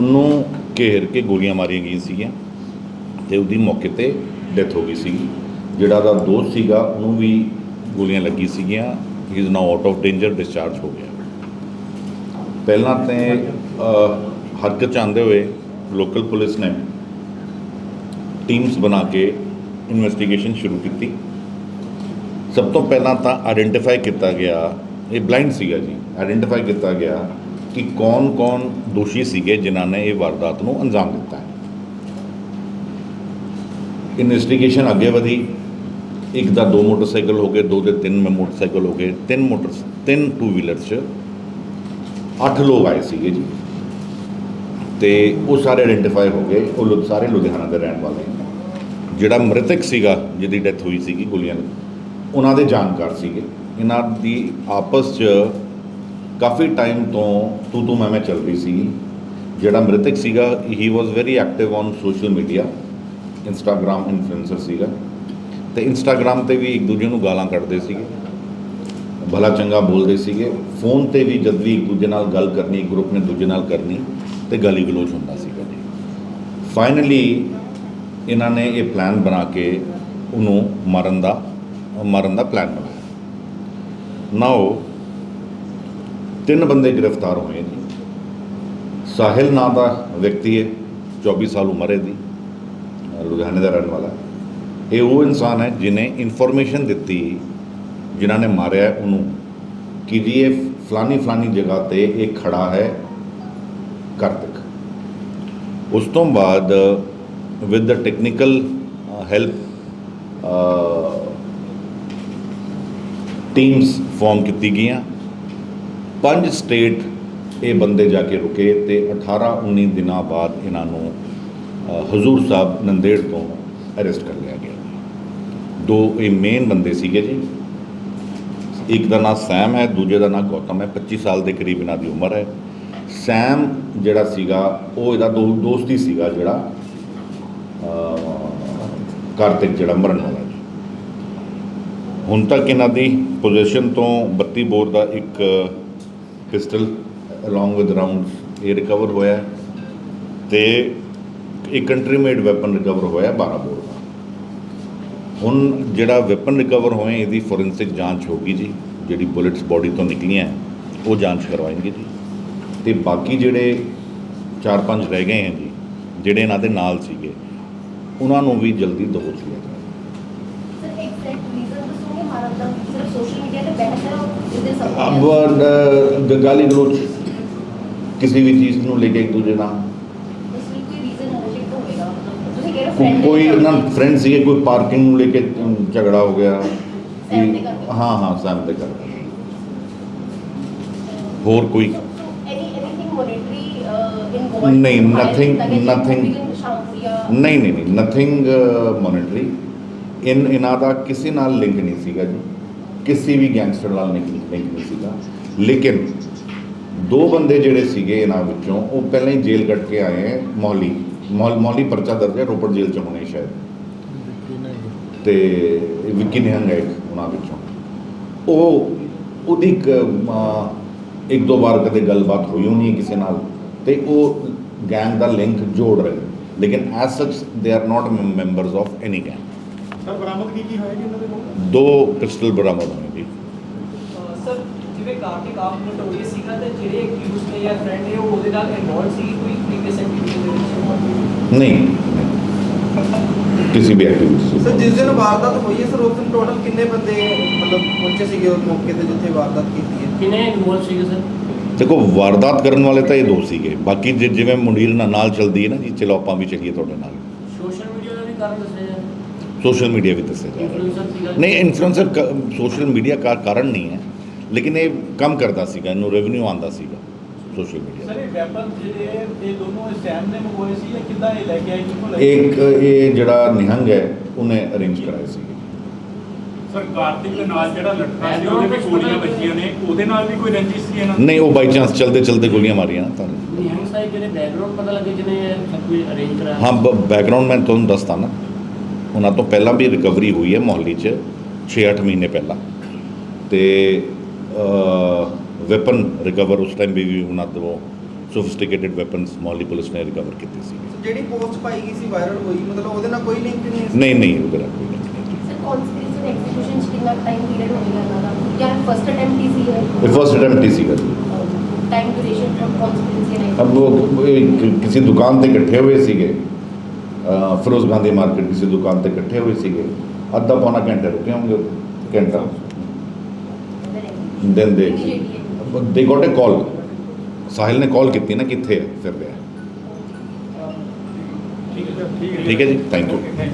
ਉਹਨੂੰ ਘੇਰ ਕੇ ਗੋਲੀਆਂ ਮਾਰੀਆਂ ਗਈਆਂ ਸੀਗੀਆਂ ਤੇ ਉਹਦੀ ਮੌਕੇ ਤੇ ਡੈਥ ਹੋ ਗਈ ਸੀਗੀ। ਜਿਹੜਾ ਦਾ ਦੋਸਤ ਸੀਗਾ, ਉਹਨੂੰ ਵੀ ਗੋਲੀਆਂ ਲੱਗੀ ਸੀਗੀਆਂ। He is now out of danger discharge ਹੋ ਗਿਆ। ਪਹਿਲਾਂ ਤੇ ਹਰਕਤ 'ਚ ਆਉਂਦੇ ਹੋਏ ਲੋਕਲ ਪੁਲਿਸ ਨੇ ਟੀਮਸ ਬਣਾ ਕੇ ਇਨਵੈਸਟੀਗੇਸ਼ਨ ਸ਼ੁਰੂ ਕੀਤੀ। ਸਭ ਤੋਂ ਪਹਿਲਾਂ ਤਾਂ ਆਇਡੈਂਟੀਫਾਈ ਕੀਤਾ ਗਿਆ, ਇਹ ਬਲਾਈਂਡ ਸੀਗਾ ਜੀ। ਆਇਡੈਂਟੀਫਾਈ ਕੀਤਾ ਗਿਆ ਕਿ ਕੌਣ-ਕੌਣ ਦੋਸ਼ੀ ਸੀਗੇ ਜਿਨ੍ਹਾਂ ਨੇ ਇਹ ਵਾਰਦਾਤ ਨੂੰ ਅੰਜਾਮ ਦਿੱਤਾ ਹੈ। ਇਨਵੈਸਟੀਗੇਸ਼ਨ ਅੱਗੇ ਵਧੀ। ਇੱਕ ਦਾ ਦੋ ਮੋਟਰਸਾਈਕਲ ਹੋ ਗਏ, ਦੋ ਦੇ ਤਿੰਨ ਮੋਟਰਸਾਈਕਲ ਹੋ ਗਏ। ਤਿੰਨ ਮੋਟਰ ਤਿੰਨ ਟੂ ਵੀਲਰ 'ਚ ਅੱਠ ਲੋਕ ਆਏ ਸੀਗੇ ਜੀ। ਤੇ ਉਹ ਸਾਰੇ ਆਇਡੈਂਟੀਫਾਈ ਹੋ ਗਏ। ਉਹ ਲੋਕ ਸਾਰੇ ਲੁਧਿਆਣਾ ਦੇ ਰਹਿਣ ਵਾਲੇ ਜਿਹੜਾ ਮ੍ਰਿਤਕ ਸੀਗਾ, ਜਿਹਦੀ ਡੈਥ ਹੋਈ ਸੀਗੀ ਗੋਲੀਆਂ ਨਾਲ, ਉਹਨਾਂ ਦੇ ਜਾਣਕਾਰ ਸੀਗੇ। ਇਹਨਾਂ ਦੀ ਆਪਸ 'ਚ ਕਾਫੀ ਟਾਈਮ ਤੋਂ ਤੂੰ ਤੂੰ ਮੈਂ ਮੈਂ ਚੱਲ ਰਹੀ ਸੀ। ਜਿਹੜਾ ਮ੍ਰਿਤਕ ਸੀਗਾ he was very active on social media Instagram influencer ਸੀਗਾ। ਤੇ ਇੰਸਟਾਗ੍ਰam ਤੇ ਵੀ ਇੱਕ ਦੂਜੇ ਨੂੰ ਗਾਲਾਂ ਕੱਢਦੇ ਸੀਗੇ। ਭਲਾ ਚੰਗਾ ਬੋਲਦੇ ਸੀਗੇ। ਫੋਨ ਤੇ ਵੀ ਜਦ ਵੀ ਇੱਕ ਦੂਜੇ ਨਾਲ ਗੱਲ ਕਰਨੀ ਗਰੁੱਪ ਨੇ ਦੂਜੇ ਨਾਲ ਕਰਨੀ, ਤੇ ਗਾਲੀ ਗਲੋਚ ਹੁੰਦਾ ਸੀਗਾ ਜੀ। ਫਾਈਨਲੀ ਇਹਨਾਂ ਨੇ ਇਹ ਪਲਾਨ ਬਣਾ ਕੇ ਉਹਨੂੰ ਮਾਰਨ ਦਾ ਮਾਰਨ ਦਾ ਪਲਾਨ ਬਣਾਇਆ। ਨਾਓ ਤਿੰਨ ਬੰਦੇ ਗ੍ਰਿਫਤਾਰ ਹੋਏ ਨੇ। ਸਾਹਿਲ ਨਾਂ ਦਾ ਵਿਅਕਤੀ ਹੈ 24 ਸਾਲ ਉਮਰ ਹੈ ਦੀ ਲੁਧਿਆਣੇ ਦਾ ਰਹਿਣ ਵਾਲਾ ਇਹ ਉਹ ਇਨਸਾਨ ਹੈ ਜਿਨੇ ਇਨਫੋਰਮੇਸ਼ਨ ਦਿੱਤੀ, ਜਿਨ੍ਹਾਂ ਨੇ ਮਾਰਿਆ ਉਹਨੂੰ। ਕਿ ਜੀ ਇਹ ਫਲਾਨੀ ਫਲਾਨੀ ਜਗ੍ਹਾ ਤੇ ਇਹ ਖੜਾ ਹੈ ਕਰਤਕ ਉਸ ਤੋਂ ਬਾਅਦ with the technical help teams formed ਕੀਤੀ ਗਈਆਂ। ਪੰਜ ਸਟੇਟ ਇਹ ਬੰਦੇ ਜਾ ਕੇ ਰੁਕੇ ਤੇ 18 19 ਦਿਨਾਂ ਬਾਅਦ ਇਹਨਾਂ ਨੂੰ ਹਜ਼ੂਰ ਸਾਹਿਬ ਨੰਦੇੜ ਤੋਂ ਅਰੈਸਟ ਕਰ ਲਿਆ ਗਿਆ। ਦੋ ਇਹ ਮੇਨ ਬੰਦੇ ਸੀਗੇ ਜੀ। ਇੱਕ ਦਾ ਨਾਮ ਸੈਮ ਹੈ ਦੂਜੇ ਦਾ ਨਾਮ ਗੌਤਮ ਹੈ। 25 ਸਾਲ ਦੇ ਕਰੀਬ ਇਹਨਾਂ ਦੀ ਉਮਰ ਹੈ। ਸੈਮ ਜਿਹੜਾ ਸੀਗਾ ਉਹ ਇਹਦਾ ਦੋ ਦੋਸਤ ਹੀ ਸੀਗਾ ਜਿਹੜਾ ਅ, ਕਾਰਤਿਕ ਜਿਹੜਾ ਮਰਨ ਵਾਲਾ ਜੀ। ਹੁਣ ਤੱਕ ਇਹਨਾਂ ਦੀ ਪੋਜੀਸ਼ਨ ਤੋਂ 32 ਬੋਰ ਦਾ ਇੱਕ ਪਿਸਟਲ ਅਲੋਂਗ ਵਿਦ ਰਾਉਂਡਸ ਇਹ ਰਿਕਵਰ ਹੋਇਆ ਹੈ ਤੇ ਇੱਕ ਕੰਟਰੀ ਮੇਡ ਵੈਪਨ ਰਿਕਵਰ ਹੋਇਆ 12 ਬੋਰ ਦਾ। ਹੁਣ ਜਿਹੜਾ ਵੈਪਨ ਰਿਕਵਰ ਹੋਏ, ਇਹਦੀ ਫੋਰੈਂਸਿਕ ਜਾਂਚ ਹੋਗੀ ਜੀ। ਜਿਹੜੀ ਬੁਲੇਟਸ ਬਾਡੀ ਤੋਂ ਨਿਕਲੀਆਂ ਉਹ ਜਾਂਚ ਕਰਵਾਏਂਗੇ ਜੀ। ਤੇ ਬਾਕੀ ਜਿਹੜੇ 4-5 ਰਹਿ ਗਏ ਹਨ ਜੀ, ਜਿਹੜੇ ਇਹਨਾਂ ਦੇ ਨਾਲ ਸੀਗੇ, ਉਹਨਾਂ ਨੂੰ ਵੀ ਜਲਦੀ ਦੋਸ਼ ਲਿਆ ਜਾਵੇ। ਸਰ ਐਗਜ਼ੈਕਟ ਰੀਜ਼ਨ ਅਬਰ ਗਾਲੀ ਗਲੋਚ ਕਿਸੇ ਵੀ ਚੀਜ਼ ਨੂੰ ਲੈ ਕੇ ਇੱਕ ਦੂਜੇ ਨਾਲ ਕੋਈ ਨਾ ਫਰੈਂਡ ਸੀਗੇ ਕੋਈ ਪਾਰਕਿੰਗ ਨੂੰ ਲੈ ਕੇ ਝਗੜਾ ਹੋ ਗਿਆ ਹਾਂ ਹਾਂ ਸਹਿਮਤ ਦੇ ਕਰ ਹੋਰ ਕੋਈ ਨਹੀਂ ਨਥਿੰਗ ਨਥਿੰਗ ਨਹੀਂ ਨਹੀਂ ਨਹੀਂ ਨਥਿੰਗ ਮੋਨਿਟਰੀ ਇਨ ਇਹਨਾਂ ਦਾ ਕਿਸੇ ਨਾਲ ਲਿੰਕ ਨਹੀਂ ਸੀਗਾ ਜੀ। ਕਿਸੇ ਵੀ ਗੈਂਗਸਟਰ ਨਾਲ ਲਿੰਕ ਨਹੀਂ ਸੀਗਾ। ਲੇਕਿਨ ਦੋ ਬੰਦੇ ਜਿਹੜੇ ਸੀਗੇ ਇਹਨਾਂ ਵਿੱਚੋਂ ਉਹ ਪਹਿਲਾਂ ਹੀ ਜੇਲ੍ਹ ਕੱਟ ਕੇ ਆਏ ਹੈ ਮੌਲੀ। ਮੌਲ ਪਰਚਾ ਦਰਜ ਹੈ ਰੋਪੜ ਜੇਲ੍ਹ ਚ ਹੋਣੇ ਸ਼ਾਇਦ। ਤੇ ਵਿੱਕੀ ਨਿਹੰਗ ਹੈ ਉਹਨਾਂ ਵਿੱਚੋਂ। ਉਹ ਉਹਦੀ ਇੱਕ, ਦੋ ਵਾਰ ਕਦੇ ਗੱਲਬਾਤ ਹੋਈ ਹੋਣੀ ਹੈ ਕਿਸੇ ਨਾਲ। ਤੇ ਉਹ ਗੈਂਗ ਦਾ ਲਿੰਕ ਜੋੜ ਰਹੇ। ਲੇਕਿਨ as such they are not members of any gang sir ਬਰਾਮਦ ਕੀ ਕੀ ਹੋਇਆ ਜੀ ਇਹਨਾਂ ਦੇ ਕੋਲ? ਦੋ ਪਿਸਟਲ ਬਰਾਮਦ ਹੋਏ ਜੀ ਅਹ ਸਰ ਜਿਵੇਂ ਕਾਰਤਿਕ ਆਪ ਨੋਟੋਰੀਅਸ ਸੀਗਾ ਤੇ ਜਿਹੜੇ ਅਕਿਊਜ਼ ਨੇ ਜਾਂ ਫਰੈਂਡ ਨੇ ਉਹ ਉਹਦੇ ਨਾਲ ਇਨਵੋਲਵ ਸੀ ਕੋਈ ਪ੍ਰੀਵੀਅਸ ਐਕਟੀਵਿਟੀ ਦੇ ਵਿੱਚ? ਨਹੀਂ। ਕਿਸੇ ਵੀ ਐਕਟੀਵਿਟੀ ਸਰ ਜਿਸ ਦਿਨ ਵਾਰਦਾਤ ਹੋਈ ਹੈ ਸਰ ਉਸ ਦਿਨ ਟੋਟਲ ਕਿੰਨੇ ਬੰਦੇ ਮਤਲਬ ਪਹੁੰਚੇ ਸੀਗੇ ਉਸ ਮੌਕੇ ਤੇ ਜਿੱਥੇ ਵਾਰਦਾਤ ਕੀਤੀ ਹੈ? ਕਿੰਨੇ ਇਨਵੋਲਵ ਸੀਗੇ ਸਰ? ਦੇਖੋ ਵਾਰਦਾਤ ਕਰਨ ਵਾਲੇ ਤਾਂ ਇਹ ਦੋ ਸੀਗੇ। ਬਾਕੀ ਜਿਵੇਂ ਮੁੰਡੀਰ ਨਾਲ ਨਾਲ ਚੱਲਦੀ ਹੈ ਨਾ ਜੀ ਚਲੋ ਆਪਾਂ ਵੀ ਚੱਲੀਏ ਤੁਹਾਡੇ ਨਾਲ। ਸੋਸ਼ਲ ਮੀਡੀਆ ਦਾ ਵੀ ਕਾਰਨ ਦੱਸਿਆ ਜਾ ਸੋਸ਼ਲ ਮੀਡੀਆ ਵੀ ਦੱਸਿਆ ਜਾ ਰਿਹਾ ਨਹੀਂ ਇਨਫਲੂਐਂਸਰ ਸੋਸ਼ਲ ਮੀਡੀਆ ਦਾ ਕਾਰਨ ਨਹੀਂ ਹੈ ਲੇਕਿਨ ਇਹ ਕੰਮ ਕਰਦਾ ਸੀਗਾ ਇਹਨੂੰ ਰੈਵਨਿਊ ਆਂਦਾ ਸੀਗਾ ਸੋਸ਼ਲ ਮੀਡੀਆ ਸਰ ਇਹ ਵੈਪਨ ਜਿਹੜੇ ਇਹ ਦੋਨੋਂ ਸੈਮ ਨੇ ਮੰਗਵਾਏ ਸੀ ਜਾਂ ਕਿੱਦਾਂ ਇਹ ਲੈ ਕੇ ਆਏ ਕਿੱਥੋਂ ਲੈ ਕੇ ਆਏ? ਇੱਕ ਇਹ ਜਿਹੜਾ ਨਿਹੰਗ ਹੈ ਉਹਨੇ ਅਰੇਂਜ ਕਰਾਇਆ ਸੀ। ਸਰ ਕਾਰਤਿਕ ਦੇ ਨਾਲ ਜਿਹੜਾ ਲੜਕਾ ਸੀ ਉਹਦੇ ਵੀ ਗੋਲੀਆਂ ਵੱਜੀਆਂ ਨੇ ਉਹਦੇ ਨਾਲ ਵੀ ਕੋਈ ਰੰਜਿਸ਼ ਸੀ ਇਹਨਾਂ ਦੀ? ਨਹੀਂ ਉਹ ਬਾਈ ਚਾਂਸ ਚਲਦੇ ਚਲਦੇ ਗੋਲੀਆਂ ਮਾਰੀਆਂ ਨਾ ਤਾਂ ਨਿਹੰਗ ਸਾਹਿਬ ਜਿਹੜੇ ਬੈਕਗ੍ਰਾਉਂਡ ਪਤਾ ਲੱਗੇ ਜਿਹਨੇ ਸਭ ਕੁਝ ਅਰੇਂਜ ਕਰਾਇਆ? ਹਾਂ ਬੈਕਗ੍ਰਾਉਂਡ ਮੈਂ ਤੁਹਾਨੂੰ ਦੱਸਦਾ ਨਾ। ਉਹਨਾਂ ਤੋਂ ਪਹਿਲਾਂ ਵੀ ਰਿਕਵਰੀ ਹੋਈ ਹੈ ਮੁਹੱਲੀ 'ਚ 6-8 ਮਹੀਨੇ ਪਹਿਲਾਂ। ਤੇ ਵੈਪਨ ਰਿਕਵਰ ਉਸ ਟਾਈਮ ਵੀ ਵੀ ਉਹਨਾਂ ਤੋਂ ਸੋਫਿਸਟੀਕੇਟਿਡ ਵੈਪਨਸ ਮੌਲੀ ਪੁਲਿਸ ਨੇ ਰਿਕਵਰ ਕੀਤੇ ਸੀ। ਜਿਹੜੀ ਪੋਸਟ ਪਾਈ ਗਈ ਸੀ ਵਾਇਰਲ ਹੋਈ ਮਤਲਬ ਉਹਦੇ ਨਾਲ ਕੋਈ ਲਿੰਕ ਨਹੀਂ ਨਹੀਂ ਨਹੀਂ ਉਹਦੇ ਨਾਲ ਕੋਈ link ਨਹੀਂ। ਸਰ ਕਨਸਪੀਰੇਸੀ ਐਗਜ਼ੀਕਿਊਸ਼ਨ ਚ ਕਿੰਨਾ ਟਾਈਮ ਪੀਰੀਅਡ ਹੋਏਗਾ ਇਹਨਾਂ ਦਾ? ਜਾਂ ਫਸਟ ਅਟੈਂਪਟ ਹੀ ਸੀ ਹੈ ਇਹ ਫਸਟ ਅਟੈਂਪਟ ਹੀ ਸੀਗਾ ਜੀ ਟਾਈਮ ਡਿਊਰੇਸ਼ਨ ਫਰਮ ਕਨਸਪੀਰੇਸੀ ਅਬ ਉਹ ਕਿਸੇ ਦੁਕਾਨ ਤੇ ਇਕੱਠੇ ਹੋਏ ਸੀਗੇ। ਫਿਰੋਜ਼ ਗਾਂਧੀ ਮਾਰਕੀਟ ਕਿਸੇ ਦੁਕਾਨ ਤੇ ਇਕੱਠੇ ਹੋਏ ਸੀਗੇ। ਅੱਧਾ ਪੌਣਾ ਘੰਟਾ ਰੁਕੇ ਹੋਣਗੇ ਘੰਟਾ। ਦਿਨ ਦੇ। ਦੇ ਗੋਟ ਅ ਕਾਲ। ਸਾਹਿਲ ਨੇ ਕਾਲ ਕੀਤੀ ਨਾ ਕਿੱਥੇ ਹੈ ਫਿਰ ਰਿਹਾ ਹੈ ਠੀਕ ਹੈ ਜੀ। Thank you